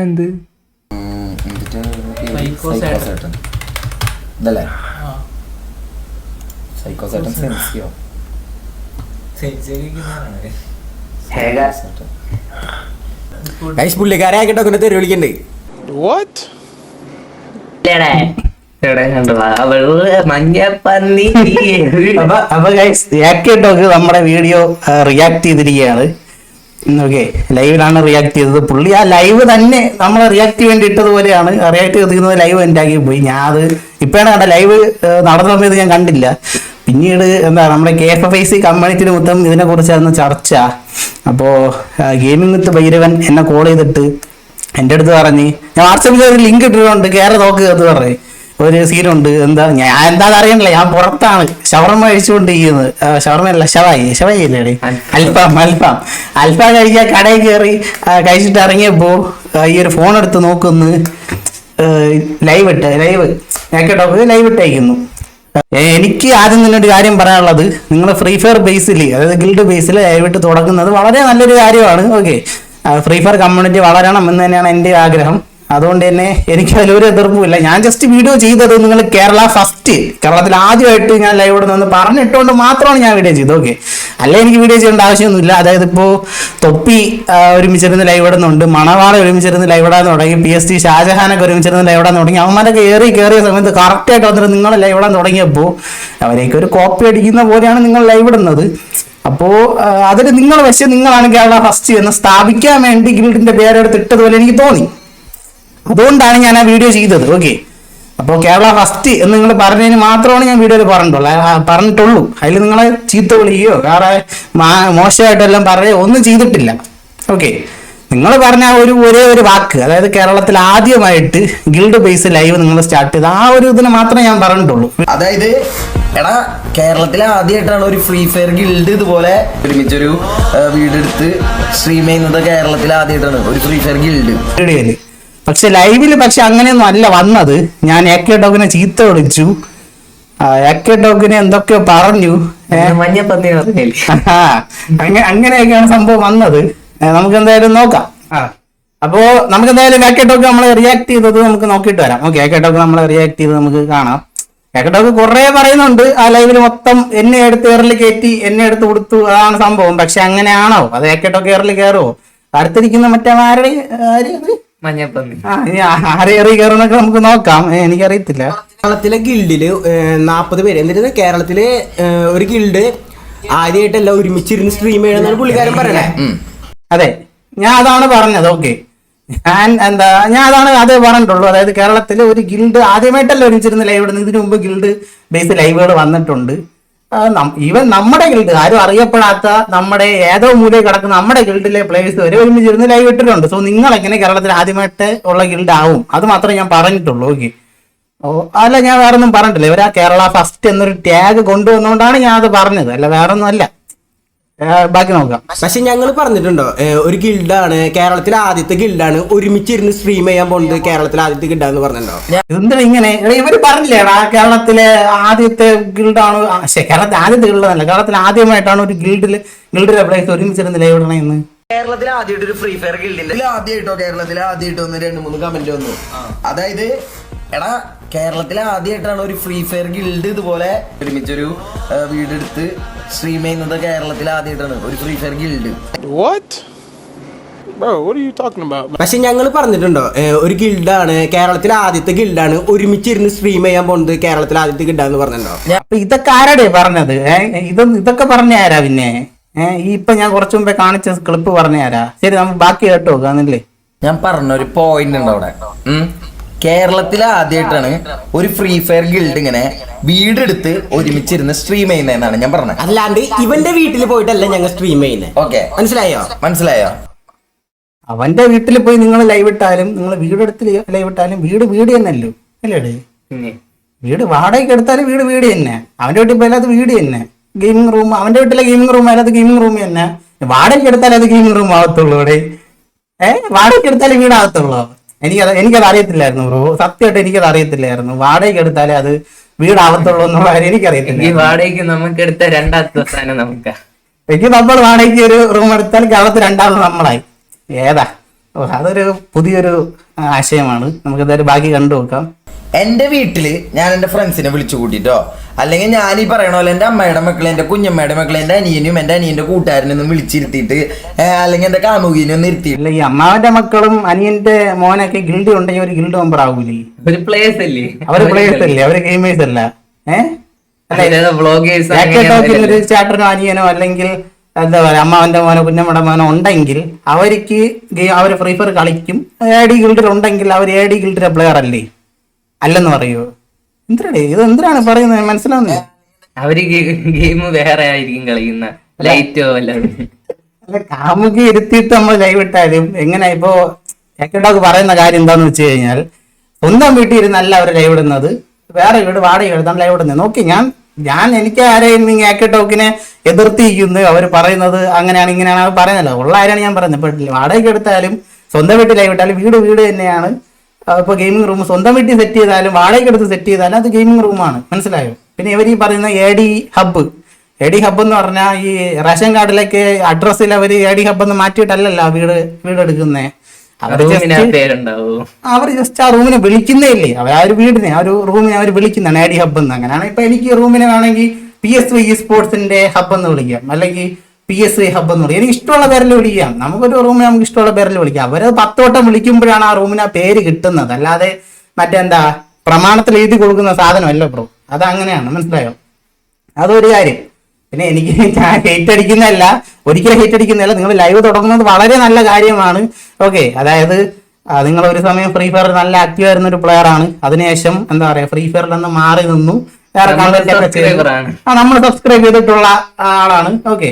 എന്ത് സൈക്കോസേട്ടൻ സൈക്കോ സൈക്കോസേട്ടൻ സെൻസിയോ. പുള്ളിക്കാരെ ആക്കിട്ടോ പിന്നെ. തെരു വിളിക്കണ്ടേ നമ്മുടെ വീഡിയോ റിയാക്ട് ചെയ്തിരിക്കുകയാണ്. ഓക്കെ ലൈവിലാണ് റിയാക്ട് ചെയ്തത്. പുള്ളി ആ ലൈവ് തന്നെ നമ്മൾ റിയാക്ട് വേണ്ടി ഇട്ടതുപോലെയാണ്. റിയാക്ട് ചെയ്തിരിക്കുന്നത് ലൈവ് എന്റെ ആക്കി പോയി. ഞാൻ അത് ഇപ്പോഴാണ് കണ്ട ലൈവ് നടന്ന സമയത്ത് ഞാൻ കണ്ടില്ല. പിന്നീട് എന്താ നമ്മുടെ കെ എഫ് ഐ സി കമ്മ്യൂണിറ്റിന് മൊത്തം ഇതിനെ കുറിച്ചായിരുന്നു ചർച്ച. അപ്പോൾ ഗെയിമിംഗ് വിത്ത് ഭൈരവൻ എന്നെ കോൾ ചെയ്തിട്ട് എന്റെ അടുത്ത് പറഞ്ഞ് ഞാൻ വാട്സപ്പിൽ ഒരു ലിങ്ക് ഇട്ടിട്ടുണ്ട്. കയറി നോക്കുക എന്ന് പറഞ്ഞു. ഒരു സീനുണ്ട്. എന്താ ഞാൻ എന്താ അറിയണില്ല. ഞാൻ പുറത്താണ്. ഷവർമ കഴിച്ചുകൊണ്ടിരിക്കുന്നത്. ഷവർമ അല്ല ഷവായി. ഷവായി അല്ലേ അൽഫാം. അൽഫാം അൽഫാം. കഴിക്കാൻ കടയിൽ കയറി കഴിച്ചിട്ട് ഇറങ്ങിയപ്പോ ആ, ഈ ഒരു ഫോൺ എടുത്ത് നോക്കുന്നു. ലൈവ് ഇട്ട് ലൈവ് ഞാൻ കേട്ടോ ലൈവ് ഇട്ടേക്കുന്നു. എനിക്ക് ആദ്യം തന്നെ ഒരു കാര്യം പറയാനുള്ളത്. നിങ്ങൾ ഫ്രീ ഫയർ ബേസിൽ അതായത് ഗിൽഡ് ബേസിൽ ലൈവ് ഇട്ട് തുടങ്ങുന്നത് വളരെ നല്ലൊരു കാര്യമാണ്. ഓക്കെ ഫ്രീ ഫയർ കമ്മ്യൂണിറ്റി വളരണം എന്ന് തന്നെയാണ് എന്റെ ആഗ്രഹം. അതുകൊണ്ട് തന്നെ എനിക്ക് അതിലൊരു എതിർപ്പുമില്ല ഞാൻ ജസ്റ്റ് വീഡിയോ ചെയ്തത് നിങ്ങൾ കേരള ഫസ്റ്റ് കേരളത്തിൽ ആദ്യമായിട്ട് ഞാൻ ലൈവ് ഇവിടെ നിന്ന് പറഞ്ഞിട്ടുകൊണ്ട് മാത്രമാണ് ഞാൻ വീഡിയോ ചെയ്തത്. ഓക്കെ അല്ല എനിക്ക് വീഡിയോ ചെയ്യേണ്ട ആവശ്യമൊന്നുമില്ല. അതായത് ഇപ്പോൾ തൊപ്പി ഒരുമിച്ചിരുന്ന് ലൈവ് ഇടുന്നുണ്ട് മണവാള ഒരുമിച്ചിരുന്ന് ലൈവ് ഇടാൻ തുടങ്ങി. പി എസ് ടി ഷാജഹാനൊക്കെ ഒരുമിച്ചിരുന്ന് ലൈവ് ഇടാൻ തുടങ്ങി. അവന്മാരൊക്കെ ഏറി കയറിയ സമയത്ത് കറക്റ്റായിട്ട് വന്നിട്ട് നിങ്ങൾ ലൈവ് ഇടാൻ തുടങ്ങിയപ്പോൾ അവരെയൊക്കെ ഒരു കോപ്പി അടിക്കുന്ന പോലെയാണ് നിങ്ങൾ ലൈവ് ഇടുന്നത് അപ്പോൾ അതിൽ നിങ്ങൾ പക്ഷേ നിങ്ങളാണ് കേരള ഫസ്റ്റ് എന്ന് സ്ഥാപിക്കാൻ വേണ്ടി ഗിൽഡിന്റെ പേരെടുത്ത് ഇട്ടതുപോലെ എനിക്ക് തോന്നി. അതുകൊണ്ടാണ് ഞാൻ ആ വീഡിയോ ചെയ്തത്. ഓക്കെ അപ്പോൾ കേരള ഫസ്റ്റ് എന്ന് നിങ്ങൾ പറഞ്ഞതിന് മാത്രമാണ് ഞാൻ വീഡിയോയിൽ പറഞ്ഞിട്ടുള്ളൂ പറഞ്ഞിട്ടുള്ളൂ. അതിൽ നിങ്ങളെ ചീത്ത വിളിക്കുകയോ വേറെ മോശമായിട്ടെല്ലാം പറയുകയോ ഒന്നും ചെയ്തിട്ടില്ല. ഓക്കെ നിങ്ങൾ പറഞ്ഞ ആ ഒരു ഒരേ ഒരു വാക്ക് അതായത് കേരളത്തിൽ ആദ്യമായിട്ട് ഗിൽഡ് ബേസ് ലൈവ് നിങ്ങൾ സ്റ്റാർട്ട് ചെയ്ത് ആ ഒരു ഇതിന് മാത്രമേ ഞാൻ പറഞ്ഞിട്ടുള്ളൂ. അതായത് എടാ കേരളത്തിലെ ആദ്യമായിട്ടാണ് ഒരു ഫ്രീ ഫയർ ഗിൽഡ് ഇതുപോലെ ഒരുമിച്ചൊരു വീടെടുത്ത് സ്ട്രീം ചെയ്യുന്നത് കേരളത്തിലെ ആദ്യമായിട്ടാണ് ഒരു ഫ്രീ ഫയർ ഗിൽഡ് പക്ഷെ ലൈവിൽ പക്ഷെ അങ്ങനെയൊന്നും അല്ല വന്നത്. ഞാൻ എ കെ ഡോഗിനെ ചീത്ത വിളിച്ചു. എ കെ ഡോഗിനെ എന്തൊക്കെയോ പറഞ്ഞു. അങ്ങനെയൊക്കെയാണ് സംഭവം വന്നത്. നമുക്ക് എന്തായാലും നോക്കാം. അപ്പോ നമുക്ക് എന്തായാലും എ കെ ഡോഗ് നമ്മളെ റിയാക്ട് ചെയ്തത് നമുക്ക് നോക്കിയിട്ട് വരാം. ഓക്കെ എ കെ ഡോഗ് നമ്മളെ റിയാക്ട് ചെയ്ത് നമുക്ക് കാണാം. എ കെ ഡോഗ് കുറെ പറയുന്നുണ്ട്. ആ ലൈവിൽ മൊത്തം എന്നെ എടുത്ത് എയറിൽ കയറ്റി എന്നെ എടുത്ത് കൊടുത്തു അതാണ് സംഭവം. പക്ഷെ അങ്ങനെയാണോ? അത് എ കെ ഡോഗ് എയറിൽ കയറുമോ അടുത്തിരിക്കുന്ന മറ്റേ ആരുടെ ആര്? മഞ്ഞപ്പന്നി. ആ, ഇനി ആരെ ഏറി കയറുന്നൊക്കെ നമുക്ക് നോക്കാം. ഏ, എനിക്കറിയത്തില്ല. കേരളത്തിലെ ഗിൽഡിൽ നാപ്പത് പേര്. എന്നിട്ട് കേരളത്തിലെ ഏഹ്, ഒരു ഗിൽഡ് ആദ്യമായിട്ടല്ല ഒരുമിച്ചിരുന്ന് സ്ട്രീം ചെയ്യണമെന്നാണ് പുള്ളിക്കാരൻ പറയണേ. അതെ. ഞാൻ അതാണ് പറഞ്ഞത്. ഓക്കെ. ഞാൻ എന്താ ഞാൻ അതാണ് അതേ പറഞ്ഞിട്ടുള്ളൂ. അതായത് കേരളത്തിലെ ഒരു ഗിൽഡ് ആദ്യമായിട്ടല്ല ഒരുമിച്ചിരുന്ന് ലൈവ് ഇടുന്നത്. ഇതിനു മുമ്പ് ഗിൽഡ് ബേസ് ലൈവുകൾ വന്നിട്ടുണ്ട്. ഈവൻ നമ്മുടെ ഗിൽഡ് ആരും അറിയപ്പെടാത്ത നമ്മുടെ ഏതോ മൂലയിൽ കിടക്കുന്ന നമ്മുടെ ഗിൽഡിലെ പ്ലേയേഴ്സ് വരെ ഒരുമിച്ചിരുന്ന് ലൈവ് ഇട്ടിട്ടുണ്ട്. സോ നിങ്ങൾ എങ്ങനെ കേരളത്തിൽ ആദ്യമായിട്ട് ഉള്ള ഗിൽഡ് ആവും? അത് മാത്രമേ ഞാൻ പറഞ്ഞിട്ടുള്ളൂ. ഓക്കെ ഓ അല്ല ഞാൻ വേറെ ഒന്നും പറഞ്ഞിട്ടില്ല. ഇവരാ കേരള ഫസ്റ്റ് എന്നൊരു ടാഗ് കൊണ്ടുവന്നുകൊണ്ടാണ് ഞാൻ അത് പറഞ്ഞത്. അല്ല വേറെ ഒന്നും അല്ല ബാക്കി നോക്കാം. പക്ഷെ ഞങ്ങൾ പറഞ്ഞിട്ടുണ്ടോ ഒരു ഗിൽഡാണ് കേരളത്തിലെ ആദ്യത്തെ ഗിൽഡാണ് ഒരുമിച്ചിരുന്ന് സ്ട്രീം ചെയ്യാൻ പോകുന്നത് കേരളത്തിലെ ആദ്യത്തെ ഗിൽഡാന്ന് പറഞ്ഞിട്ടുണ്ടോ? എന്താ ഇങ്ങനെ? ഇവർ പറഞ്ഞില്ലേടാ കേരളത്തിലെ ആദ്യത്തെ ഗിൽഡാണ് കേരളത്തിലെ ആദ്യത്തെ ഗിൽഡ് അല്ല കേരളത്തിൽ ആദ്യമായിട്ടാണ് ഒരു ഗിൽഡിൽ ഗിൽഡിലെ പ്ലേസ് ഒരുമിച്ചിരുന്ന് ലൈവ് എന്ന് കേരളത്തിൽ ആദ്യമായിട്ട് ഒരു ഫ്രീ ഫയർ ഗിൽഡിന്റെ ആദ്യമായിട്ടോ കേരളത്തിൽ ആദ്യമായിട്ട് ഒന്ന് രണ്ട് മൂന്ന് കമന്റ് വന്നു. അതായത് എടാ കേരളത്തിലെ ആദ്യമായിട്ടാണ് ഒരു ഫ്രീ ഫയർ ഗിൽഡ് ഇതുപോലെ ഒരുമിച്ചൊരു വീടെടുത്ത് സ്ട്രീം ചെയ്യുന്നത് കേരളത്തിൽ ആദ്യമായിട്ടാണ്. ഒരു ഫ്രീ ഫയർ ഗിൽഡ്? പക്ഷെ ഞങ്ങൾ പറഞ്ഞിട്ടുണ്ടോ ഒരു ഗിൽഡാണ് കേരളത്തിലെ ആദ്യത്തെ ഗിൽഡാണ് ഒരുമിച്ചിരുന്ന് സ്ട്രീം ചെയ്യാൻ പോകുന്നത് കേരളത്തിലെ ആദ്യത്തെ ഗിൽഡാന്ന് പറഞ്ഞിട്ടുണ്ടോ? അപ്പൊ ഇതൊക്കെ ആരാടേ പറഞ്ഞത് ഇതൊന്നും ഇത് ഇതൊക്കെ പറഞ്ഞ ആരാ പിന്നെ ഈ ഇപ്പൊ ഞാൻ കുറച്ചു മുമ്പേ കാണിച്ച ക്ലിപ്പ് പറഞ്ഞ ആരാ ശരി നമുക്ക് ബാക്കി കേട്ടോ കാണില്ലേ ഞാൻ പറഞ്ഞ ഒരു പോയിന്റ് ഉണ്ട് അവിടെ. കേരളത്തിൽ ആദ്യമായിട്ടാണ് ഒരു ഫ്രീ ഫയർ ഗിൽഡ് ഇങ്ങനെ വീടെടുത്ത് ഒരുമിച്ചിരുന്ന് സ്ട്രീം ചെയ്യുന്നതെന്നാണ് ഞാൻ പറഞ്ഞത്. അല്ലാണ്ട് ഇവന്റെ വീട്ടിൽ പോയിട്ടല്ല ഞങ്ങൾ സ്ട്രീം ചെയ്യുന്നത് ഓക്കെ മനസ്സിലായോ? മനസ്സിലായോ? അവന്റെ വീട്ടിൽ പോയി നിങ്ങൾ ലൈവ് ഇട്ടാലും നിങ്ങൾ വീടെടുത്ത് ലൈവ് ഇട്ടാലും വീട് വീട് തന്നെയല്ലോ? അല്ലേടേ വീട് വാടകയ്ക്ക് എടുത്താലും വീട് വീട് തന്നെ. അവന്റെ വീട്ടിൽ പോയാലും അത് വീട് തന്നെ. ഗെയിമിംഗ് റൂം അവന്റെ വീട്ടിലെ ഗെയിമിംഗ് റൂം ആയാലും അത് ഗെയിമിംഗ് റൂം തന്നെ. വാടകയ്ക്ക് എടുത്താലും അത് ഗെയിമിംഗ് റൂം ആവത്തുള്ളൂ അവിടെ ഏഹ് വാടകയ്ക്ക് എടുത്താലും വീടാകത്തുള്ളൂ എനിക്കത് എനിക്കത് അറിയത്തില്ലായിരുന്നു ബ്രോ. സത്യമായിട്ട് എനിക്കത് അറിയത്തില്ലായിരുന്നു വാടകയ്ക്ക് എടുത്താലേ അത് വീടാവത്തുള്ളൂ എന്നുള്ള കാര്യം ഈ എനിക്കറിയത്തില്ല വാടകയ്ക്ക് നമുക്ക് എടുത്ത രണ്ടാമത്തെ സ്ഥാനം നമുക്ക്. എനിക്ക് നമ്മൾ വാടകയ്ക്ക് ഒരു റൂം എടുത്താൽ കേരളത്തിൽ രണ്ടാമത് നമ്മളായി. ഏതാ? ഓ അതൊരു പുതിയൊരു ആശയമാണ്. നമുക്ക് എന്തായാലും ബാക്കി കണ്ടു നോക്കാം എന്റെ വീട്ടിൽ ഞാൻ എന്റെ ഫ്രണ്ട്സിനെ വിളിച്ചു കൂട്ടിട്ടോ. അല്ലെങ്കിൽ ഞാൻ ഈ പറയണ പോലെ എന്റെ അമ്മയുടെ മക്കളെ എന്റെ കുഞ്ഞമ്മയുടെ മക്കളെ എന്റെ അനിയനും എന്റെ അനിയന്റെ കൂട്ടുകാരനൊന്നും വിളിച്ചിരുത്തിയിട്ട് അല്ലെങ്കിൽ എന്റെ കാമുകീനെ ഒന്ന് ഇരുത്തിയിട്ട്. ഇല്ല ഈ അമ്മാവന്റെ മക്കളും അനിയന്റെ മോനൊക്കെ ഗിൽഡ് ഉണ്ടെങ്കിൽ ഒരു ഗിൽഡ് മെമ്പർ ആവൂലേ? ഒരു പ്ലേസ് അല്ലേ? അവർ പ്ലേയേഴ്സ് അല്ലേ? അവർ ഗെയിമേഴ്സ് അല്ല. ഏഹ് വ്ളോഗേഴ്സ് ഒരു ചാട്ടനോ അനിയനോ അല്ലെങ്കിൽ എന്താ പറയാ അമ്മാവന്റെ മോനോ കുഞ്ഞമ്മയുടെ മോനോ ഉണ്ടെങ്കിൽ അവർക്ക് അവർ ഫ്രീ ഫയർ കളിക്കും. എ ഡി ഗിൽഡിൽ ഉണ്ടെങ്കിൽ അവർ എ ഡി ഗിൽഡിലെ പ്ലെയർ അല്ലേ? അല്ലെന്ന് പറയൂ. എന്തിനാടേ? ഇത് എന്തിനാണ് പറയുന്നത്? മനസ്സിലാവുന്നേ അവർ ഗെയിം വേറെ ആയിരിക്കും കളിക്കുന്ന ലൈറ്റോ വല്ലതും അല്ല കാമുകി ഇരുത്തിയിട്ട് നമ്മൾ ലൈവ് ഇട്ടാലും എങ്ങനെ? ഇപ്പോ ഏക്കഡോക്ക് പറയുന്ന കാര്യം എന്താന്ന് വെച്ച് കഴിഞ്ഞാൽ സ്വന്തം വീട്ടിൽ ഇരുന്നല്ല അവർ ലൈവ് ഇടുന്നത്. വേറെ വീട് വാടക എടുത്താണ് ലൈവ് ഇടുന്നത്. നോക്കി ഞാൻ ഞാൻ എനിക്ക് ആരെയും ഏക്കഡോക്കിനെ എതിർത്തിരിക്കുന്നു. അവർ പറയുന്നത് അങ്ങനെയാണ് ഇങ്ങനെയാണ്. അവർ പറയുന്നല്ലോ ഉള്ള ആരാണ് ഞാൻ പറയുന്നത്? ഇപ്പൊ വാടകയ്ക്ക് എടുത്താലും സ്വന്തം വീട്ടിൽ ലൈവ് ഇട്ടാലും വീട് വീട് തന്നെയാണ്. ആ, ഇപ്പൊ ഗെയിമിംഗ് റൂം സ്വന്തം വീട്ടിൽ സെറ്റ് ചെയ്താലും വാടകയ്ക്ക് എടുത്ത് സെറ്റ് ചെയ്താലും അത് ഗെയിമിംഗ് റൂമാണ് മനസ്സിലായോ? പിന്നെ ഇവർ ഈ പറയുന്ന A D hub A D hub എന്ന് പറഞ്ഞാൽ ഈ റേഷൻ കാർഡിലേക്ക് അഡ്രസ്സിൽ അവർ എ ഡി ഹബ്ബ് എന്ന് മാറ്റിയിട്ടല്ലല്ലോ വീട് വീട് എടുക്കുന്നേ. അവർ അവർ ജസ്റ്റ് ആ റൂമിനെ വിളിക്കുന്നേ ഇല്ലേ? അവർ ആ ഒരു വീടിനെ ആ ഒരു റൂമിനെ അവർ വിളിക്കുന്നതാണ് എ ഡി ഹബ്ബ് എന്ന്. അങ്ങനെയാണ് ഇപ്പൊ എനിക്ക് റൂമിനെ വേണമെങ്കിൽ പി എസ് വൈ സ്പോർട്സിന്റെ ഹബ്ബ് എന്ന് വിളിക്കാം. അല്ലെങ്കിൽ പി എസ് ഐ ഹബ്ബ് എന്ന് പറയും. എനിക്ക് ഇഷ്ടമുള്ള പേരിൽ വിളിക്കാം നമുക്കൊരു റൂമിനെ നമുക്ക് ഇഷ്ടമുള്ള പേരിൽ വിളിക്കാം അവർ പത്ത് വട്ടം വിളിക്കുമ്പോഴാണ് ആ റൂമിന് ആ പേര് കിട്ടുന്നത്. അല്ലാതെ മറ്റെന്താ? പ്രമാണത്തിൽ എഴുതി കൊടുക്കുന്ന സാധനമല്ല ബ്രോ അത് അങ്ങനെയാണ് മനസ്സിലായോ? അതൊരു കാര്യം. പിന്നെ എനിക്ക് ഞാൻ ഹെയ്റ്റ് അടിക്കുന്നതല്ല. ഒരിക്കലും ഹെയ്റ്റ് അടിക്കുന്നതല്ല. നിങ്ങൾ ലൈവ് തുടങ്ങുന്നത് വളരെ നല്ല കാര്യമാണ്. ഓക്കെ അതായത് നിങ്ങൾ ഒരു സമയം ഫ്രീ ഫയർ നല്ല ആക്റ്റീവ് ആയിരുന്ന ഒരു പ്ലെയർ ആണ്. അതിനുശേഷം എന്താ പറയാ ഫ്രീ ഫയറിൽ നിന്ന് മാറി നിന്നു. വേറെ കണ്ടന്റ്. ആ നമ്മൾ സബ്സ്ക്രൈബ് ചെയ്തിട്ടുള്ള ആളാണ്. ഓക്കെ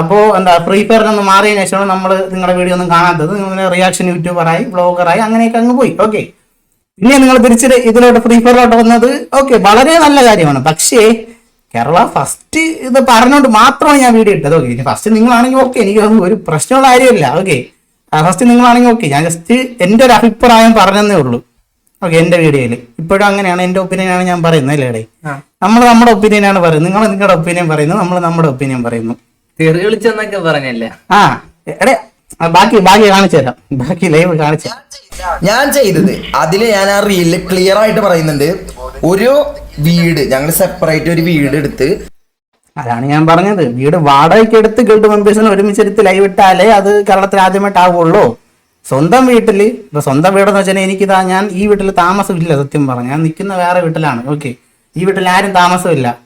അപ്പോ എന്താ ഫ്രീ ഫയറിൽ നിന്ന് മാറിയതിനു ശേഷമാണ് നമ്മൾ നിങ്ങളുടെ വീഡിയോ ഒന്നും കാണാത്തത്. നിങ്ങൾ റിയാക്ഷൻ യൂട്യൂബറായി ബ്ലോഗറായി അങ്ങനെയൊക്കെ അങ്ങ് പോയി. ഓക്കെ പിന്നെ നിങ്ങൾ തിരിച്ച് ഇതിലോട്ട് ഫ്രീ ഫയറിലോട്ട് വന്നത് ഓക്കെ വളരെ നല്ല കാര്യമാണ്. പക്ഷേ കേരള ഫസ്റ്റ് ഇത് പറഞ്ഞുകൊണ്ട് മാത്രമാണ് ഞാൻ വീഡിയോ ഇട്ടത്. ഓക്കെ ഫസ്റ്റ് നിങ്ങളാണെങ്കിൽ ഓക്കെ എനിക്ക് ഒരു പ്രശ്നമുള്ള കാര്യമില്ല. ഓക്കെ ഫസ്റ്റ് നിങ്ങളാണെങ്കിൽ ഓക്കെ ഞാൻ ജസ്റ്റ് എന്റെ ഒരു അഭിപ്രായം പറഞ്ഞതേ ഉള്ളൂ. ഓക്കെ എന്റെ വീഡിയോയിൽ ഇപ്പോഴും അങ്ങനെയാണ് എന്റെ ഒപ്പീനിയൻ ആണ് ഞാൻ പറയുന്നത് അല്ലേ നമ്മൾ നമ്മുടെ ഒപ്പീനിയൻ ആണ് പറയുന്നത്. നിങ്ങൾ നിങ്ങളുടെ ഒപ്പീനിയൻ പറയുന്നു നമ്മൾ നമ്മുടെ ഒപ്പീനിയൻ പറയുന്നു. തെറി വിളിച്ചെന്നൊക്കെ പറഞ്ഞല്ലേ? ആ എടേ ആ, ബാക്കി ബാക്കി കാണിച്ചു തരാം. ബാക്കി ലൈവ് കാണിച്ചു തരാം. ഞാൻ ചെയ്തത് അതിൽ ഞാൻ ആ റീലിൽ ക്ലിയർ ആയിട്ട് പറയുന്നുണ്ട്. ഒരു വീട് ഞങ്ങൾ സെപ്പറേറ്റ് ഒരു വീട് എടുത്ത്. അതാണ് ഞാൻ പറഞ്ഞത്. വീട് വാടകയ്ക്ക് എടുത്ത് ഗിൽഡ് മെമ്പേഴ്സിന് ഒരുമിച്ചെടുത്ത് ലൈവ് ഇട്ടാലേ അത് കേരളത്തിൽ ആദ്യമായിട്ടാവുള്ളൂ. സ്വന്തം വീട്ടിൽ ഇപ്പൊ സ്വന്തം വീടെന്ന് വെച്ചാൽ എനിക്കിതാ ഞാൻ ഈ വീട്ടിൽ താമസമില്ല സത്യം പറഞ്ഞു. ഞാൻ നിൽക്കുന്ന വേറെ വീട്ടിലാണ്. ഓക്കെ ഈ വീട്ടിൽ ആരും താമസമില്ല.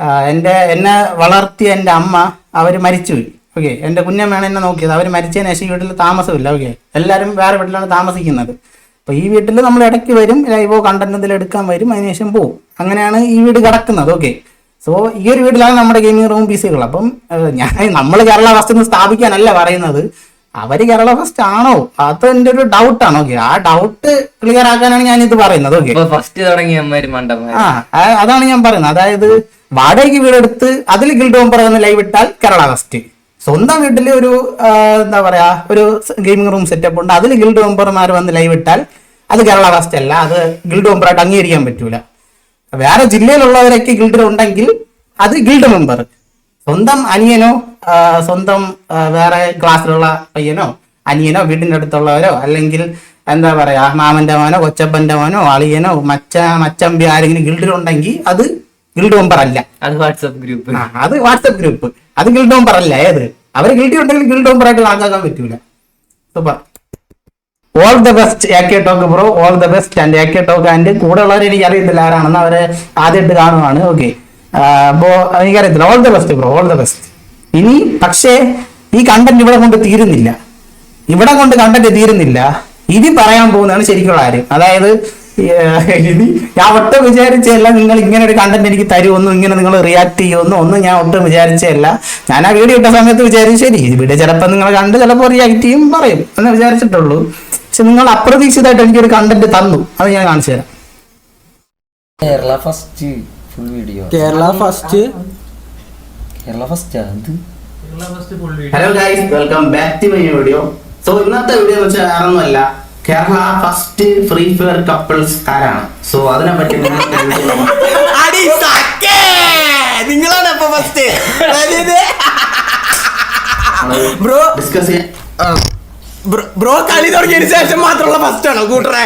ആ, എന്റെ എന്നെ വളർത്തിയ എന്റെ അമ്മ അവർ മരിച്ചുപോയി. ഓക്കെ എന്റെ കുഞ്ഞമ്മയാണ് എന്നെ നോക്കിയത്. അവർ മരിച്ചതിന് ശേഷം ഈ വീട്ടിൽ താമസമില്ല. ഓക്കെ എല്ലാവരും വേറെ വീട്ടിലാണ് താമസിക്കുന്നത്. അപ്പോൾ ഈ വീട്ടിൽ നമ്മൾ ഇടയ്ക്ക് വരും. ലൈവോ കണ്ടന്റ് എന്തെങ്കിലും എടുക്കാൻ വരും. അതിനുശേഷം പോവും. അങ്ങനെയാണ് ഈ വീട് കിടക്കുന്നത്. ഓക്കെ സോ ഈ ഒരു വീട്ടിലാണ് നമ്മുടെ ഗെയിമിംഗ് റൂം പി സികൾ അപ്പം ഞാൻ നമ്മൾ കേരള ഫസ്റ്റ് എന്ന് സ്ഥാപിക്കാനല്ല പറയുന്നത്. അവർ കേരള ഫസ്റ്റ് ആണോ? അത് എന്റെ ഒരു ഡൗട്ടാണ് ഓക്കെ ആ ഡൗട്ട് ക്ലിയർ ആക്കാനാണ് ഞാൻ ഇത് പറയുന്നത് ഓക്കെ ഫസ്റ്റ് തുടങ്ങിയ ആ- അതാണ് ഞാൻ പറയുന്നത്. അതായത് വാടകയ്ക്ക് വീടെടുത്ത് അതിൽ ഗിൽഡ് ഓംബർ എന്ന് ലൈവ് ഇട്ടാൽ കേരള ഫസ്റ്റ്. സ്വന്തം വീട്ടിൽ ഒരു എന്താ പറയാ ഒരു ഗെയിമിംഗ് റൂം സെറ്റപ്പ് ഉണ്ട്. അതിൽ ഗിൽഡ് ഓംബർമാർ വന്ന് ലൈവ് ഇട്ടാൽ അത് കേരള ഫസ്റ്റ് അല്ല അത് ഗിൽഡ് ഓംബറായിട്ട് അംഗീകരിക്കാൻ പറ്റൂല. വേറെ ജില്ലയിലുള്ളവരൊക്കെ ഗിൽഡിൽ ഉണ്ടെങ്കിൽ അത് ഗിൽഡ് മെമ്പർ. സ്വന്തം അനിയനോ സ്വന്തം വേറെ ക്ലാസ്സിലുള്ള പയ്യനോ അനിയനോ വീടിന്റെ അടുത്തുള്ളവരോ അല്ലെങ്കിൽ എന്താ പറയാ മാമന്റെ മോനോ കൊച്ചപ്പന്റെ മോനോ അളിയനോ മച്ച മച്ചമ്പി ആരെങ്കിലും ഗിൽഡിലുണ്ടെങ്കിൽ അത് ഗിൽഡ് മെമ്പർ അല്ല. അത് വാട്സപ്പ് ഗ്രൂപ്പ്. അത് വാട്സപ്പ് ഗ്രൂപ്പ്. അത് ഗിൽഡ് മെമ്പർ അല്ല ഏത്? അവർ ഗിൽഡി ഉണ്ടെങ്കിൽ ഗിൽഡ് മെമ്പർ ആയിട്ട് കണക്കാക്കാൻ പറ്റൂല. Super. All the best A K talk bro all the best and A K talk and കൂടെ ഉള്ളവരെ എനിക്ക് അറിയത്തില്ല ആരാണെന്ന് അവരെ ആദ്യമായിട്ട് കാണുവാണ്. ഓക്കെ അപ്പോ എനിക്കറിയത്തില്ല. All the best bro all the best ഇനി പക്ഷേ ഈ കണ്ടന്റ് ഇവിടെ കൊണ്ട് തീരുന്നില്ല. ഇവിടെ കൊണ്ട് കണ്ടന്റ് തീരുന്നില്ല. ഇനി പറയാൻ പോകുന്നതാണ് ശരിക്കുള്ള കാര്യം. അതായത് ഞാൻ ഒട്ടും വിചാരിച്ചല്ല നിങ്ങൾ ഇങ്ങനെ ഒരു കണ്ടന്റ് എനിക്ക് തരുമെന്നും ഇങ്ങനെ നിങ്ങൾ റിയാക്ട് ചെയ്യുമെന്നും ഒന്നും ഞാൻ ഒട്ടും വിചാരിച്ചല്ല ഞാൻ ആ വീഡിയോ ഇട്ട സമയത്ത് വിചാരിച്ചു ശരി ഈ വീഡിയോ ചിലപ്പോൾ നിങ്ങൾ കണ്ട് ചിലപ്പോൾ റിയാക്ട് ചെയ്യും പറയും എന്ന് വിചാരിച്ചിട്ടുള്ളൂ. പക്ഷെ നിങ്ങൾ അപ്രതീക്ഷിതമായിട്ട് എനിക്കൊരു കണ്ടന്റ് തന്നു അത് ഞാൻ കാണിച്ചു തരാം. Kerala first full video Kerala first Kerala first അത് hello guys welcome back to my video so ഇന്നത്തെ വീഡിയോ എന്ന് വെച്ചാൽ വേറൊന്നുമല്ല. Kerala first free fire couples ആരാണ്? സോ അതിനെ പറ്റി നിങ്ങളാണ് അപ്പൊ ഫസ്റ്റ് ബ്രോ ഡിസ്കസ് ചെയ്യാൻ ബ്രോ കളി തുടങ്ങിയതിന് ശേഷം മാത്രമുള്ള ഫസ്റ്റ് ആണോ കൂട്ടറെ?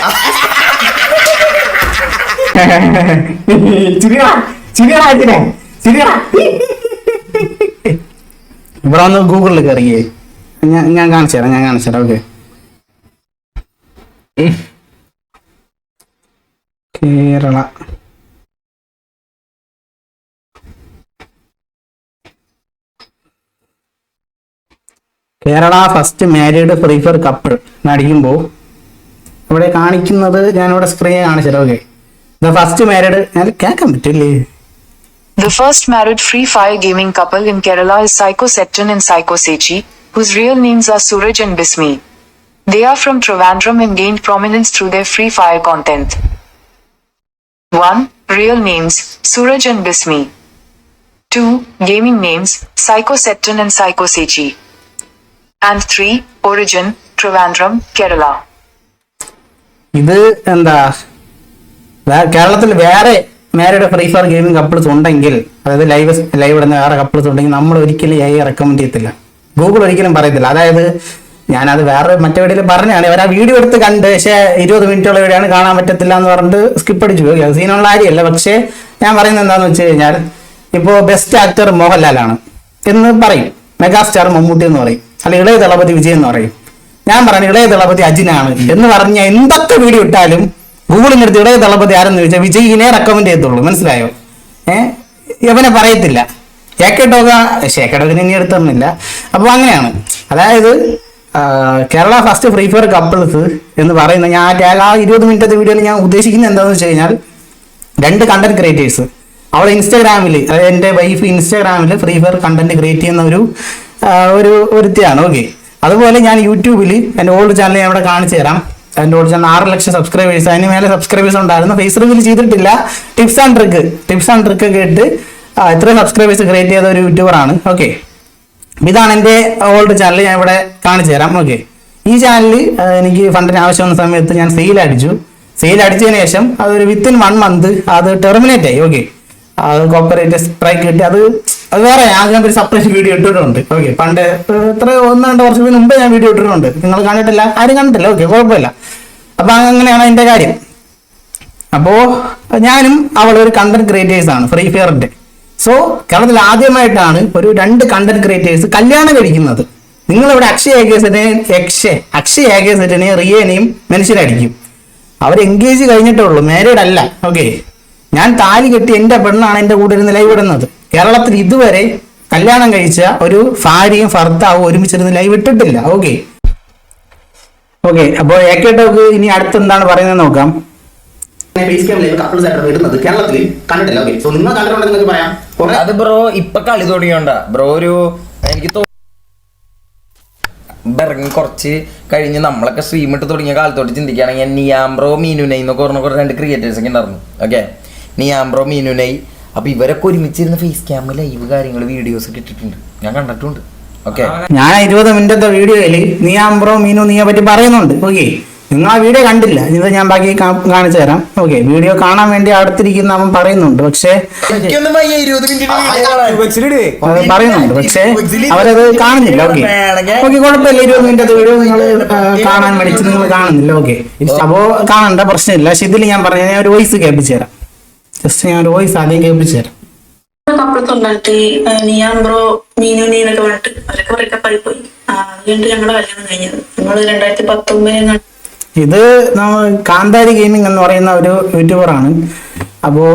ഇവിടെ ഒന്ന് ഗൂഗിളിൽ കയറിയേ. ഞാൻ ഞാൻ കാണിച്ചു തരാം ഞാൻ കാണിച്ചു തരാം okay. Kerala Kerala first married free fire couple നടിക്കുമ്പോൾ ഇവിടെ കാണിക്കുന്നത് ഞാനിവിടെ സ്ക്രീനിൽ കാണിച്ചത് ഓക്കെ ദ ഫസ്റ്റ് മാരീഡ് ഞാൻ കേൾക്കാൻ പറ്റില്ലേ The first married Free Fire gaming couple in Kerala is Psycho Septon and Psycho Sechi, whose real names are Suraj and Bismi. They are from Trivandrum and gained prominence through their Free Fire content. 1. Real names Suraj and Bismi. 2. Gaming names Psycho Septon and Psycho Sechi. And 3. Origin Trivandrum, Kerala. ഇത് എന്താ കേരളത്തിൽ വേറെ married free fire gaming couples ഉണ്ടെങ്കിൽ അതായത് live live ഇടുന്ന വേറെ couples ഉണ്ടെങ്കിൽ നമ്മൾ ഒരിക്കലും എ റെക്കമെൻഡ് ചെയ്യത്തില്ല ഗൂഗിൾ ഒരിക്കലും പറയത്തില്ല അതായത് ഞാനത് വേറെ മറ്റേ വീഡിയോയിൽ പറഞ്ഞാണ് അവർ ആ വീഡിയോ എടുത്ത് കണ്ട് പക്ഷേ ഇരുപത് മിനിറ്റുള്ള വീഡിയോ ആണ് കാണാൻ പറ്റത്തില്ല എന്ന് പറഞ്ഞിട്ട് സ്കിപ്പ് അടിച്ചു പോയി. സീനുള്ള കാര്യമല്ല. പക്ഷേ ഞാൻ പറയുന്നത് എന്താണെന്ന് വെച്ച് കഴിഞ്ഞാൽ ഇപ്പോൾ ബെസ്റ്റ് ആക്ടർ മോഹൻലാലാണ് എന്ന് പറയും. മെഗാസ്റ്റാർ മമ്മൂട്ടി എന്ന് പറയും. അല്ല ഇളയ ദളപതി വിജയ് എന്ന് പറയും. ഞാൻ പറഞ്ഞു ഇളയ ദളപതി അജിനാണ് എന്ന് പറഞ്ഞ എന്തൊക്കെ വീഡിയോ ഇട്ടാലും ഗൂഗിളിന്റെ അടുത്ത് ഇളയ ദളപതി ആരെന്ന് ചോദിച്ചാൽ വിജയിനെ റെക്കമെൻഡ് ചെയ്യത്തുള്ളൂ. മനസ്സിലായോ? ഏഹ് ഇവനെ പറയത്തില്ല. ഏക്കട്ടോക ശേക്കട്ടോക്കിന് ഇനി എടുത്തൊന്നുമില്ല. അപ്പോൾ അങ്ങനെയാണ്. അതായത് Kerala first free fire couples എന്ന് പറയുന്ന ഞാൻ ആ ആ ഇരുപത് മിനിറ്റത്തെ വീഡിയോയിൽ ഞാൻ ഉദ്ദേശിക്കുന്നത് എന്താണെന്ന് വെച്ച് കഴിഞ്ഞാൽ രണ്ട് കണ്ടന്റ് ക്രിയേറ്റേഴ്സ് അവൾ ഇൻസ്റ്റാഗ്രാമിൽ അതായത് എന്റെ വൈഫ് ഇൻസ്റ്റാഗ്രാമിൽ ഫ്രീ ഫയർ കണ്ടന്റ് ക്രിയേറ്റ് ചെയ്യുന്ന ഒരു ഒരു ഒരുത്തിയാണ്. ഓക്കെ അതുപോലെ ഞാൻ യൂട്യൂബിൽ എന്റെ ഓൾഡ് ചാനൽ ഞാൻ ഇവിടെ കാണിച്ചു തരാം. എന്റെ ഓൾഡ് ചാനൽ ആറ് ലക്ഷം സബ്സ്ക്രൈബേഴ്സ് അതിന് മേലെ സബ്സ്ക്രൈബേഴ്സ് ഉണ്ടായിരുന്നു. ഫേസ്ബുക്കിൽ ചെയ്തിട്ടില്ല. Tips and trick tips and trick കേട്ട് എത്ര സബ്സ്ക്രൈബേഴ്സ് ക്രിയേറ്റ് ചെയ്ത ഒരു യൂട്യൂബറാണ് ഓക്കെ ഇതാണ് എന്റെ ഓൾഡ് ചാനൽ ഞാൻ ഇവിടെ കാണിച്ചു തരാം. ഓക്കെ ഈ ചാനലിൽ എനിക്ക് ഫണ്ടിന് ആവശ്യം വന്ന സമയത്ത് ഞാൻ സെയിൽ അടിച്ചു. സെയിൽ അടിച്ചതിന് ശേഷം അതൊരു വിത്തിൻ വൺ മന്ത് അത് ടെർമിനേറ്റ് ആയി. ഓക്കെ അത് കോപ്പറേറ്റ് സ്ട്രൈക്ക് കിട്ടി. അത് അത് വേറെ ഞാൻ ഒരു സെപ്പറേറ്റ് വീഡിയോ ഇട്ടിട്ടുണ്ട്. ഓക്കെ പണ്ട് എത്ര ഒന്ന് രണ്ട് വർഷത്തിന് മുമ്പ് ഞാൻ വീഡിയോ ഇട്ടിട്ടുണ്ട്. നിങ്ങൾ കണ്ടിട്ടില്ല? ആരും കണ്ടിട്ടില്ല. ഓക്കെ കുഴപ്പമില്ല. അപ്പൊ അങ്ങനെയാണ് അതിന്റെ കാര്യം. അപ്പോ ഞാനും അവളൊരു കണ്ടന്റ് ക്രിയേറ്റേഴ്സ് ആണ്. ഫ്രീ ഫയറിന്റെ സോ കേരളത്തിൽ ആദ്യമായിട്ടാണ് ഒരു രണ്ട് കണ്ടന്റ് ക്രിയേറ്റേഴ്സ് കല്യാണം കഴിക്കുന്നത്. നിങ്ങൾ ഇവിടെ അക്ഷയ ഏകേസിനെ അക്ഷയ അക്ഷയ ഏകേസിനെ റിയേനെയും മനുഷ്യരടിക്കും അവർ എൻഗേജ് കഴിഞ്ഞിട്ടേ ഉള്ളൂ മാരീഡ് അല്ല. ഓക്കെ ഞാൻ താലി കെട്ടി എന്റെ പെണ്ണാണ് എന്റെ കൂടെ ഇരുന്ന് ലൈവ് ഇടുന്നത്. കേരളത്തിൽ ഇതുവരെ കല്യാണം കഴിച്ച ഒരു ഭാര്യയും ഭർത്താവും ഒരുമിച്ചിരുന്ന് ലൈവ് ഇട്ടിട്ടില്ല. ഓക്കെ ഓക്കെ അപ്പോൾ എ കെ ടോക്ക് ഇനി അടുത്ത് എന്താണ് പറയുന്നത് നോക്കാം. കപ്പിൾസ് ആയിട്ട് ഇടുന്നത് കേരളത്തിൽ കണ്ടിട്ടില്ല. ഓക്കെ സോ നിങ്ങൾ കണ്ടിട്ടുണ്ടെങ്കിൽ നിങ്ങൾക്ക് പറയാം. അത് ബ്രോ ഇപ്പൊ കളി തുടങ്ങിയോണ്ട. ബ്രോ ഒരു എനിക്ക് ഇറങ്ങി കുറച്ച് കഴിഞ്ഞ് നമ്മളൊക്കെ സ്ട്രീം ഇട്ട് തുടങ്ങിയ കാലത്തോട്ട് ചിന്തിക്കുകയാണെങ്കിൽ നിയാംബ്രോ മീനുനൈ എന്നൊക്കെ പറഞ്ഞ കുറേ രണ്ട് ക്രിയേറ്റേഴ്സ് ഒക്കെ ഉണ്ടായിരുന്നു. ഓക്കെ നിയാംബ്രോ മീനുനൈ. അപ്പൊ ഇവരൊക്കെ ഒരുമിച്ചിരുന്ന ഫേസ് ക്യാമിൽ ലൈവ് കാര്യങ്ങൾ വീഡിയോസ് ഒക്കെ ഇട്ടിട്ടുണ്ട്. ഞാൻ കണ്ടിട്ടുണ്ട്. ഓക്കെ ഞാൻ ഇരുപത് മിനിറ്റത്തെ വീഡിയോയിൽ നീ ആംബ്രോ മീനു നീയെ പറ്റി പറയുന്നുണ്ട്. ഓക്കെ നിങ്ങൾ ആ വീഡിയോ കണ്ടില്ല. ഇത് ഞാൻ ബാക്കി കാണിച്ചു തരാം. ഓക്കെ വീഡിയോ കാണാൻ വേണ്ടി അടുത്തിരിക്കുന്ന അവൻ പറയുന്നുണ്ട്. പക്ഷേ പറയുന്നുണ്ട്. പക്ഷേ അവരത് കാണുന്നില്ല. ഓക്കെ ഓക്കെ കുഴപ്പമില്ല. ഇരുപത് മിനിറ്റ് അത് വീഡിയോ നിങ്ങൾ കാണാൻ മേടിച്ച് നിങ്ങൾ കാണുന്നില്ല. ഓക്കെ അപ്പോ കാണണ്ട പ്രശ്നമില്ല. പക്ഷെ ഇതിൽ ഞാൻ പറഞ്ഞു ഞാൻ ഒരു വോയിസ് കേൾപ്പിച്ചു തരാം. ജസ്റ്റ് ഞാൻ ഒരു വോയിസ് ആദ്യം കേൾപ്പിച്ചു തരാം. അപ്പുറത്തുണ്ടായിട്ട് ഈ ബ്രോ മീനു നീ എന്നൊക്കെ പറഞ്ഞിട്ട് അവരൊക്കെ ബ്രേക്കപ്പ് ആയി പോയി. ആ, അത് കഴിഞ്ഞിട്ട് ഞങ്ങളെ കല്യാണം കഴിഞ്ഞത് ഞങ്ങൾ രണ്ടായിരത്തി പത്തൊമ്പതിൽ ഇത് കാന്താരി ഗെയിമിംഗ് എന്ന് പറയുന്ന ഒരു യൂട്യൂബറാണ് അപ്പോൾ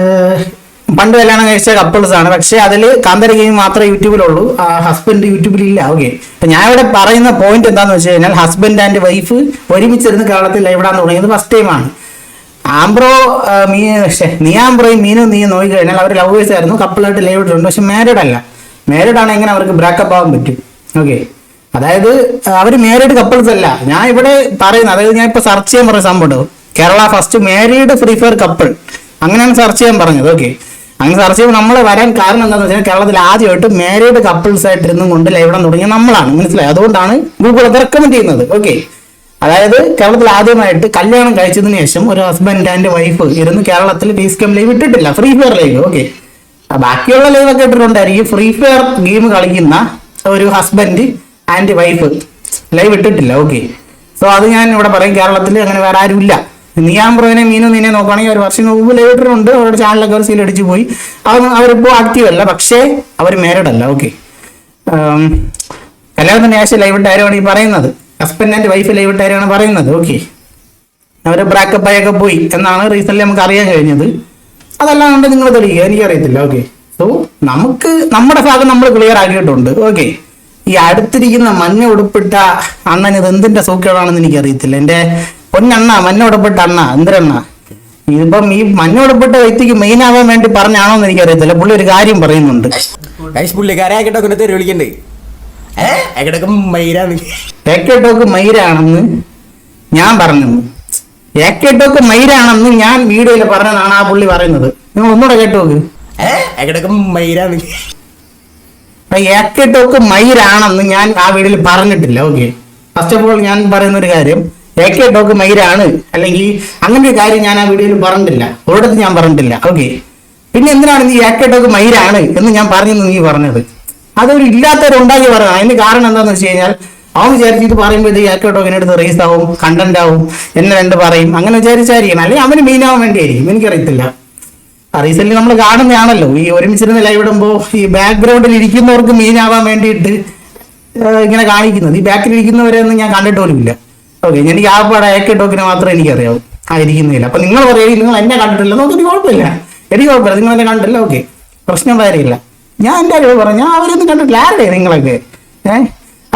ഏഹ്, പണ്ട് കല്യാണം കഴിച്ച കപ്പിൾസ് ആണ്. പക്ഷേ അതിൽ കാന്താരി ഗെയിം മാത്രമേ യൂട്യൂബിലുള്ളൂ. ഹസ്ബൻഡ് യൂട്യൂബിൽ ഇല്ല ഓക്കെ അപ്പൊ ഞാൻ ഇവിടെ പറയുന്ന പോയിന്റ് എന്താന്ന് വെച്ച് കഴിഞ്ഞാൽ ഹസ്ബൻഡ് ആൻഡ് വൈഫ് ഒരുമിച്ചിരുന്ന് കേരളത്തിൽ ലൈവ് തുടങ്ങിയത് ഫസ്റ്റ് ടൈമാണ് ആംബ്രോ മീ നിയാംബ്രോയും മീനും നീ നോക്കി കഴിഞ്ഞാൽ അവർ ലവേഴ്സ് ആയിരുന്നു കപ്പിളായിട്ട് ലൈവ് ഇട്ടിട്ടുണ്ട്. പക്ഷെ മാരീഡ് അല്ല. മാരീഡ് ആണെങ്കിൽ എങ്ങനെ അവർക്ക് ബ്രേക്കപ്പ് ആവാൻ പറ്റും. ഓക്കെ അതായത് അവർ മാരീഡ് കപ്പിൾസ് അല്ല. ഞാൻ ഇവിടെ പറയുന്നത് അതായത് ഞാൻ ഇപ്പൊ സെർച്ച് ചെയ്യാൻ പറഞ്ഞ സംഭവം. Kerala first married free fire couple അങ്ങനെയാണ് സെർച്ച് ചെയ്യാൻ പറഞ്ഞത് ഓക്കെ അങ്ങനെ സെർച്ച് ചെയ്യുമ്പോൾ നമ്മൾ വരാൻ കാരണം എന്താണെന്ന് വെച്ചാൽ കേരളത്തിൽ ആദ്യമായിട്ട് മാരീഡ് കപ്പിൾസ് ആയിട്ടിരുന്നും കൊണ്ട് ലൈവ് ഇടാൻ തുടങ്ങിയ നമ്മളാണ്. മനസ്സിലായി? അതുകൊണ്ടാണ് ഗൂഗിൾ അത് റെക്കമെൻഡ് ചെയ്യുന്നത് ഓക്കെ അതായത് കേരളത്തിൽ ആദ്യമായിട്ട് കല്യാണം കഴിച്ചതിന് ശേഷം ഒരു ഹസ്ബൻഡ് ആൻഡ് വൈഫ് ഇരുന്ന് കേരളത്തിൽ ഫേസ് ക്യാം ലൈവ് ഇട്ടിട്ടില്ല. ഫ്രീ ഫയർ ലൈവ് ഓക്കെ ബാക്കിയുള്ള ലൈവ് ഒക്കെ ഇട്ടിട്ടുണ്ടായിരിക്കും. ഫ്രീ ഫയർ ഗെയിം കളിക്കുന്ന ഒരു ഹസ്ബൻഡ് ആൻഡ് വൈഫ് ലൈവ് ഇട്ടിട്ടില്ല ഓക്കെ സോ അത് ഞാൻ ഇവിടെ പറയും കേരളത്തിൽ അങ്ങനെ വേറെ ആരും ഇല്ല നിയാം ബ്രോനെ മീനു നിന്നെ നോക്കുകയാണെങ്കിൽ ഒരു വർഷം മുമ്പ് ലൈവ് ഇട്ടിട്ടുണ്ട്. അവരുടെ ചാനലൊക്കെ അവർ സീൽ അടിച്ചു പോയി. അവർ അവരിപ്പോൾ ആക്റ്റീവ് അല്ല പക്ഷേ അവർ മാരീഡ് ഓക്കെ കല്യാണത്തിന് ആശയം ലൈവ് ഇട്ട കാര്യമാണ് ഈ പറയുന്നത്. ഹസ്ബൻഡ് ആൻഡ് വൈഫ് ലൈവ് ഇട്ടാരാണ് പറയുന്നത് ഓക്കെ അവർ ബ്രാക്കപ്പ് ആയൊക്കെ പോയി എന്നാണ് റീസെന്റ് നമുക്ക് അറിയാൻ കഴിഞ്ഞത്. അതല്ലാണ്ട് നിങ്ങൾ തെളിയിക്കുക എനിക്കറിയത്തില്ല ഓക്കെ സോ നമുക്ക് നമ്മുടെ ഭാഗം നമ്മൾ ക്ലിയർ ആക്കിയിട്ടുണ്ട് ഓക്കെ ഈ അടുത്തിരിക്കുന്ന മഞ്ഞ ഉടുപ്പിട്ട അണ്ണൻ ഇത് എന്തിന്റെ സൂക്കേടാണെന്ന് എനിക്കറിയത്തില്ല. എന്റെ പൊന്നണ്ണ മഞ്ഞ ഉടുപ്പിട്ട അണ്ണ എന്തിരണ്ണ ഇതിപ്പം ഈ മഞ്ഞ ഉടുപ്പിട്ട വ്യക്തിക്ക് മെയിൻ ആവാൻ വേണ്ടി പറഞ്ഞാണോ എന്ന് എനിക്കറിയത്തില്ല. പുള്ളി ഒരു കാര്യം പറയുന്നുണ്ട്. ഏക്കേട്ടോക്ക് മയിരാണെന്ന് ഞാൻ പറഞ്ഞു ഏക്കേട്ടോക്ക് മയിരാണെന്ന് ഞാൻ വീഡിയോയിൽ പറഞ്ഞതാണ് ആ പുള്ളി പറയുന്നത്. നിങ്ങൾ ഒന്നുകൂടെ കേട്ടോക്ക്. ഏ? ആക്കിട്ടൊക്കെ മൈരാണ്. അപ്പൊ ടോക്ക് മയിരാണെന്ന് ഞാൻ ആ വീഡിയോയിൽ പറഞ്ഞിട്ടില്ല ഓക്കെ ഫസ്റ്റ് ഓഫ് ഓൾ ഞാൻ പറയുന്ന ഒരു കാര്യം ഏക്കേട്ടോക്ക് മയിരാണ് അല്ലെങ്കിൽ അങ്ങനെ ഒരു കാര്യം ഞാൻ ആ വീഡിയോയിൽ പറഞ്ഞിട്ടില്ല ഒരിടത്ത് ഞാൻ പറഞ്ഞിട്ടില്ല ഓക്കെ പിന്നെ എന്തിനാണ് നീ ടോക്ക് മയിരാണ് എന്ന് ഞാൻ പറഞ്ഞെന്ന് നീ പറഞ്ഞത്? അതൊരു ഇല്ലാത്തവരുണ്ടാക്കി പറഞ്ഞത് അതിന് കാരണം എന്താണെന്ന് വെച്ച് കഴിഞ്ഞാൽ അവൻ വിചാരിച്ച് ഇത് പറയുമ്പോഴത്തേക്ക് ടോക്ക് അടുത്ത് റേസ് ആവും കണ്ടന്റ് ആവും എന്നെ രണ്ട് പറയും അങ്ങനെ വിചാരിച്ചായിരിക്കണം. അല്ലെങ്കിൽ അവന് മെയിൻ ആവാൻ വേണ്ടിയായിരിക്കും എനിക്കറിയത്തില്ല. റീസെന്റ് നമ്മൾ കാണുന്നതാണല്ലോ. ഈ ഒരുമിച്ചിരുന്ന് ലൈവ് ഇടുമ്പോൾ ഈ ബാക്ക്ഗ്രൗണ്ടിൽ ഇരിക്കുന്നവർക്ക് മീൻ ആവാൻ വേണ്ടിയിട്ട് ഇങ്ങനെ കാണിക്കുന്നത്. ഈ ബാക്കിൽ ഇരിക്കുന്നവരെ ഒന്നും ഞാൻ കണ്ടിട്ട് പോലും ഇല്ല. ഓക്കെ എനിക്ക് ആ പാടെ ഏക്കെ ടോക്കിനെ മാത്രമേ എനിക്കറിയാവൂ. ആ ഇരിക്കുന്നില്ല. അപ്പൊ നിങ്ങൾ പറയുകയും നിങ്ങൾ എന്നെ കണ്ടിട്ടില്ല. നോക്കി കുഴപ്പമില്ല. എനിക്ക് കുഴപ്പമില്ല. നിങ്ങൾ എന്നെ കണ്ടില്ല ഓക്കെ പ്രശ്നം വേറെയില്ല. ഞാൻ എന്റെ അറിവ് പറഞ്ഞു ഞാൻ അവരൊന്നും കണ്ടിട്ടില്ല. ആരുടെ നിങ്ങളൊക്കെ? ഏഹ്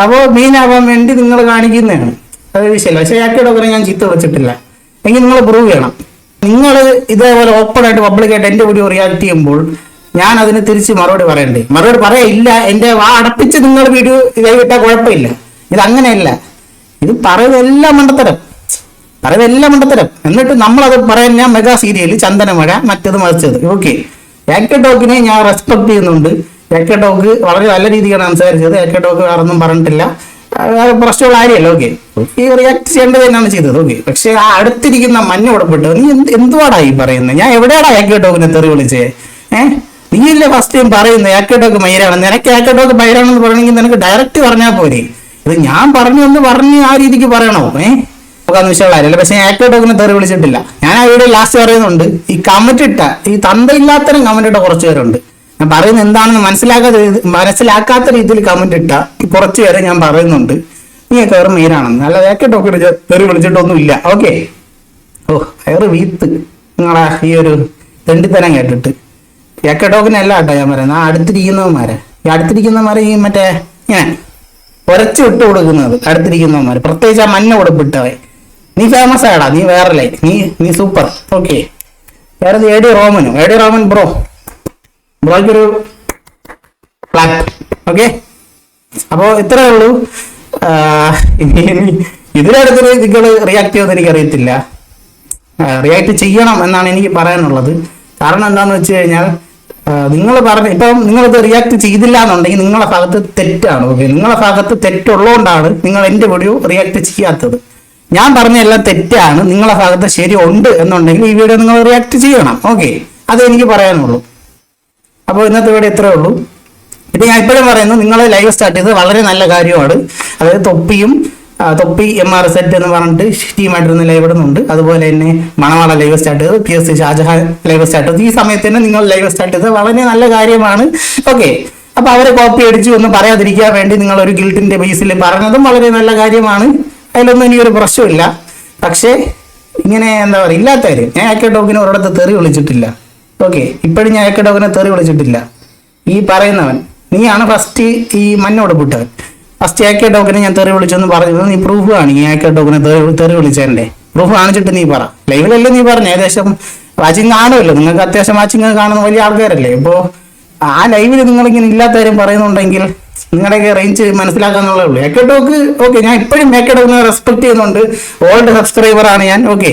അപ്പോൾ മീൻ ആവാൻ വേണ്ടി നിങ്ങൾ കാണിക്കുന്നതാണ്. അത് വിഷയമല്ല. പക്ഷേ ഏക്കെ ടോക്കിനെ ഞാൻ ചീത്ത വെച്ചിട്ടില്ല എങ്കിൽ നിങ്ങൾ പ്രൂവ് ചെയ്യണം. നിങ്ങൾ ഇതേപോലെ ഓപ്പൺ ആയിട്ട് പബ്ലിക്കായിട്ട് എന്റെ വീഡിയോ റിയാക്ട് ചെയ്യുമ്പോൾ ഞാൻ അതിന് തിരിച്ച് മറുപടി പറയണ്ടേ? മറുപടി പറയില്ല എന്റെ വാ അടപ്പിച്ച് നിങ്ങൾ വീഡിയോ കൈവിട്ടാൽ വിട്ടാൽ കുഴപ്പമില്ല. ഇത് അങ്ങനെയല്ല. ഇത് പറയുന്നതെല്ലാം മണ്ടത്തരം. പറയുന്നതെല്ലാം മണ്ടത്തരം. എന്നിട്ട് നമ്മളത് പറയാൻ ഞാൻ മെഗാ സീരിയൽ ചന്ദനമഴ മറ്റത് മറിച്ചത്. ഓക്കെ ഏക്ക ടോക്കിനെ ഞാൻ റെസ്പെക്ട് ചെയ്യുന്നുണ്ട്. ഏക്ക ടോക്ക് വളരെ നല്ല രീതിയിലാണ് സംസാരിച്ചത്. ഏക്ക ടോക്ക് വേറൊന്നും പറഞ്ഞിട്ടില്ല. പ്രശ്നമുള്ള കാര്യമല്ല ഓക്കെ ഈ റിയാക്ട് ചെയ്യേണ്ടത് തന്നെയാണ് ചെയ്തത് ഓക്കെ പക്ഷെ ആ അടുത്തിരിക്കുന്ന മഞ്ഞ ഉടപ്പിട്ട് നീ എന്ത് എന്തുവാടാ ഈ പറയുന്നത് ഞാൻ എവിടെയാടാ പിന്നെ തെറി വിളിച്ചേ? ഏഹ് നീയല്ലേ ഫസ്റ്റ് ടൈം പറയുന്നത് ഏക്കേട്ടോക്ക് മൈരാണ്. നിനക്ക് ഏക്കേട്ടോക്ക് മൈരാണെന്ന് പറയണമെങ്കിൽ നിനക്ക് ഡയറക്റ്റ് പറഞ്ഞാൽ പോരെ. ഇത് ഞാൻ പറഞ്ഞു എന്ന് പറഞ്ഞ് ആ രീതിക്ക് പറയണോ? ഏഹ് നമുക്കന്ന് വിഷയമുള്ളതല്ല. പക്ഷെ ഏക്കേട്ടോക്കിനെ തെറി വിളിച്ചിട്ടില്ല. ഞാൻ ആ വീഡിയോ ലാസ്റ്റ് പറയുന്നുണ്ട്. ഈ കമന്റ് ഇട്ട ഈ തന്തയില്ലാത്തരം കമന്റ് ഇട്ട കുറച്ച് പേരുണ്ട്. ഞാൻ പറയുന്നത് എന്താണെന്ന് മനസ്സിലാക്കാത്ത മനസ്സിലാക്കാത്ത രീതിയിൽ കമന്റ് ഇട്ട. കുറച്ച് പേരെ ഞാൻ പറയുന്നുണ്ട്. നീ കയറും മെയിനാണെന്ന് അല്ല ഏക്കട്ടൊക്കെ കയറി വിളിച്ചിട്ടൊന്നും ഇല്ല ഓക്കെ ഓ കയറ് വീത്ത്. നിങ്ങളാ ഈ ഒരു തെണ്ടിത്തരം കേട്ടിട്ട്. ഏക്കട്ടോക്കിനല്ല കേട്ടോ ഞാൻ പറയുന്നത്. ആ അടുത്തിരിക്കുന്നവന്മാരെ. ഈ അടുത്തിരിക്കുന്നവന്മാരെ ഈ മറ്റേ ഞാൻ ഉരച്ചു വിട്ട് കൊടുക്കുന്നത്. അടുത്തിരിക്കുന്നവന്മാർ പ്രത്യേകിച്ച് ആ മഞ്ഞ ഉടുപ്പിട്ടവൻ. നീ ഫേമസ് ആയടാ നീ വേറെ നീ നീ സൂപ്പർ ഓക്കെ വേറെ എ ഡി റോമനും എ ഡി റോമൻ ബ്രോ ബ്രോയ്ക്കൊരു ഫ്ലാറ്റ് ഓക്കെ അപ്പോൾ ഇത്രേ ഉള്ളൂ. ഇനി നിങ്ങൾ റിയാക്ട് ചെയ്യുമെന്ന് എനിക്കറിയത്തില്ല. റിയാക്ട് ചെയ്യണം എന്നാണ് എനിക്ക് പറയാനുള്ളത്. കാരണം എന്താന്ന് വെച്ച് കഴിഞ്ഞാൽ നിങ്ങൾ പറഞ്ഞ ഇപ്പം നിങ്ങളിത് റിയാക്ട് ചെയ്തില്ല എന്നുണ്ടെങ്കിൽ നിങ്ങളുടെ ഭാഗത്ത് തെറ്റാണ്. ഓക്കെ നിങ്ങളെ ഭാഗത്ത് തെറ്റുള്ളതുകൊണ്ടാണ് നിങ്ങൾ എന്റെ വീഡിയോ റിയാക്ട് ചെയ്യാത്തത്. ഞാൻ പറഞ്ഞ എല്ലാം തെറ്റാണ്. നിങ്ങളുടെ ഭാഗത്ത് ശരി ഉണ്ട് എന്നുണ്ടെങ്കിൽ ഈ വീഡിയോ നിങ്ങൾ റിയാക്ട് ചെയ്യണം. ഓക്കെ അത് എനിക്ക് പറയാനുള്ളൂ. അപ്പോൾ ഇന്നത്തെ ഇവിടെ ഇത്രേ ഉള്ളൂ. ഇപ്പം ഞാൻ ഇപ്പോഴും പറയുന്നു നിങ്ങൾ ലൈവ് സ്റ്റാർട്ട് ചെയ്തത് വളരെ നല്ല കാര്യമാണ്. അതായത് തൊപ്പിയും തൊപ്പി എം ആർ സെറ്റ് എന്ന് പറഞ്ഞിട്ട് ടീമായിട്ടിരുന്ന് ലൈവ് ഇടുന്നുണ്ട്. അതുപോലെ തന്നെ മണവാള ലൈവ് സ്റ്റാർട്ട് ചെയ്തത് P S C Shajahan live start ചെയ്തത്. ഈ സമയത്ത് തന്നെ നിങ്ങൾ ലൈവ് സ്റ്റാർട്ട് ചെയ്തത് വളരെ നല്ല കാര്യമാണ്. ഓക്കെ അപ്പൊ അവരെ കോപ്പി അടിച്ചു ഒന്ന് പറയാതിരിക്കാൻ വേണ്ടി നിങ്ങൾ ഒരു ഗിൽറ്റിന്റെ ബേസിൽ പറഞ്ഞതും വളരെ നല്ല കാര്യമാണ്. അതിലൊന്നും എനിക്കൊരു പ്രശ്നമില്ല പക്ഷേ ഇങ്ങനെ എന്താ പറയുക ഇല്ലാത്തവർ ഞാൻ ആക്കിയ ടോക്കിന് ഒരിടത്ത് തെറി വിളിച്ചിട്ടില്ല. ഓക്കെ ഇപ്പോഴും ഞാൻ ഏക്കെ ടോക്കനെ തെറി വിളിച്ചിട്ടില്ല. ഈ പറയുന്നവൻ നീയാണ് ഫസ്റ്റ് ഈ മഞ്ഞോട് വിട്ടവൻ ഫസ്റ്റ് ഏക്ക ടോക്കനെ ഞാൻ തെറി വിളിച്ചെന്ന് പറഞ്ഞത് നീ പ്രൂഫ് കാണിക്കും ഈ കെ ടോക്കനെ തെറി വിളിച്ചതിന്റെ പ്രൂഫ് കാണിച്ചിട്ട് നീ പറ. ലൈവിലല്ലേ നീ പറഞ്ഞു? ഏകദേശം വാച്ചിങ് കാണുമല്ലോ. നിങ്ങൾക്ക് അത്യാവശ്യം വാച്ചിങ് കാണുന്ന വലിയ ആൾക്കാരല്ലേ. ഇപ്പോ ആ ലൈവിൽ നിങ്ങളിങ്ങനെ ഇല്ലാത്തവരും പറയുന്നുണ്ടെങ്കിൽ നിങ്ങളുടെയൊക്കെ റേഞ്ച് മനസ്സിലാക്കാന്നുള്ളേ ഉള്ളൂ. എ ടോക്ക് ഓക്കെ ഞാൻ ഇപ്പോഴും എ കെ ടോക്കിനെ റെസ്പെക്ട് ചെയ്യുന്നുണ്ട്. ഓൾഡ് സബ്സ്ക്രൈബർ ആണ് ഞാൻ ഓക്കെ